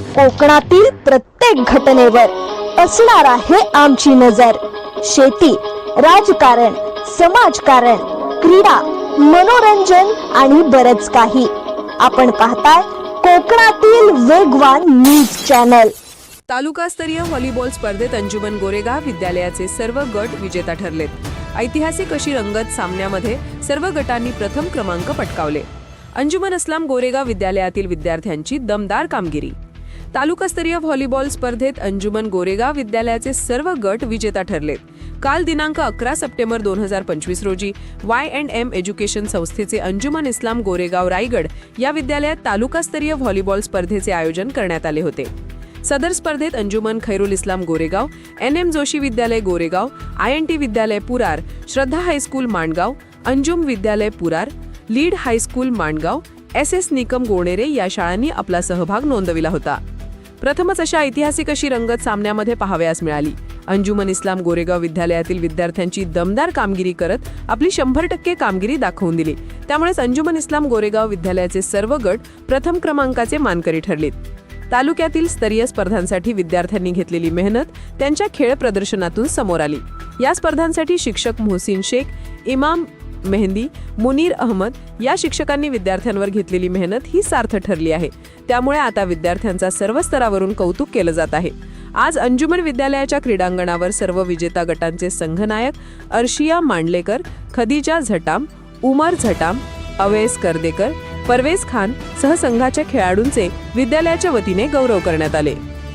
कोकणातील प्रत्येक घटनेवर असणार आहे आमची नजर. शेती राजकारण समाजकारण क्रीडा मनोरंजन आणि बरच काही. आपण पाहताय कोकणातील वेगवान न्यूज चॅनल. तालुकास्तरीय व्हॉलीबॉल स्पर्धेत अंजुमन गोरेगाव विद्यालयाचे सर्व गट विजेता ठरलेत. ऐतिहासिक अशी रंगत सामन्यामध्ये सर्व गटांनी प्रथम क्रमांक पटकावले. अंजुमन असलाम गोरेगाव विद्यालयातील विद्यार्थ्यांची दमदार कामगिरी. तालुकास्तरीय व्हॉलीबॉल स्पर्धेत अंजुमन गोरेगाव विद्यालयाचे सर्व गट विजेता ठरलेत काल दिनांक अकरा सप्टेंबर दोन हजार पंचवीस रोजी वाय अँड एम एज्युकेशन संस्थेचे अंजुमन इस्लाम गोरेगाव रायगड या विद्यालयात तालुकास्तरीय व्हॉलीबॉल स्पर्धेचे आयोजन करण्यात आले होते. सदर स्पर्धेत अंजुमन खैरुल इस्लाम गोरेगाव एन एम जोशी विद्यालय गोरेगाव आय एन टी विद्यालय पुरार श्रद्धा हायस्कूल माणगाव अंजुम विद्यालय पुरार lead high school Mangaon S S Nikam Gonere या शाळांनी आपला सहभाग नोंदविला होता. प्रथमच अशा ऐतिहासिक अशी रंगत सामन्यामध्ये पाहावयास मिळाली. अंजुमन इस्लाम गोरेगाव विद्यालयातील विद्यार्थ्यांची दमदार कामगिरी करत आपली शंभर टक्के कामगिरी दाखवून दिली. त्यामुळेच अंजुमन इस्लाम गोरेगाव विद्यालयाचे सर्व गट प्रथम क्रमांकाचे मानकरी ठरलेत. तालुक्यातील स्तरीय स्पर्धांसाठी विद्यार्थ्यांनी घेतलेली मेहनत त्यांच्या खेळ प्रदर्शनातून समोर आली. या स्पर्धांसाठी शिक्षक मोहसिन शेख इमाम मेहंदी मुनीर अहमद या शिक्षकांनी विद्यार्थ्यांवर घेतलेली मेहनत ही सार्थ ठरली आहे. त्यामुळे आता विद्यार्थ्यांचा सर्व स्तरावरून कौतुक केलं जात आहे. आज अंजुमन विद्यालयाच्या क्रीडांगणावर सर्व विजेता गटांचे संघनायक अर्शिया मांडलेकर खदिजा झटाम उमर झटाम अवेस करदेकर परवेज खान सह संघाच्या खेळाडूंचे विद्यालयाच्या वतीने गौरव करण्यात आले.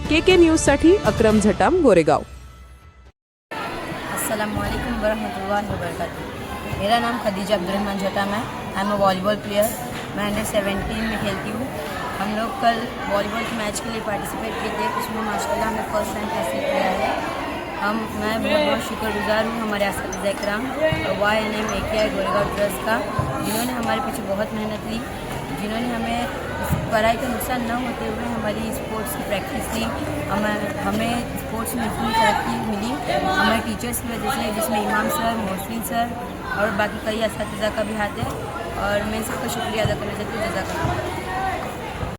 के के न्यूजसाठी अक्रम झटाम गोरेगाव. असलकम वरहमल मेरा नाम खदीजा अब्दुलरहमान झटाम है. I am a volleyball player मैं अंडर सेवेंटीन में खेलती हूँ. हम लोग कल वॉलीबॉल के मैच के लिए पार्टिसिपेट किए थे, उसमें माशाल्लाह हमें फ़र्स्ट टाइम हासिल किया है। हम, मैं बहुत बहुत शुक्रगुजार हूँ हमारे असद इकराम और Y N M A K I Goregaon trust का, जिन्होंने हमारे पीछे बहुत मेहनत ली जिन्होंने हमें पढ़ाई का नुकसान न होते हुए हमारी स्पोर्ट्स की प्रैक्टिस दी हमें हमें स्पोर्ट्स में इतनी तरक्की मिली, हमारे टीचर्स की वजह से, जिसमें इमाम सर, मोहसिन सर और बाकी कई इस का भी हाथ है और मैं सबका शुक्रिया अदा करना चाहती हूँ जजाक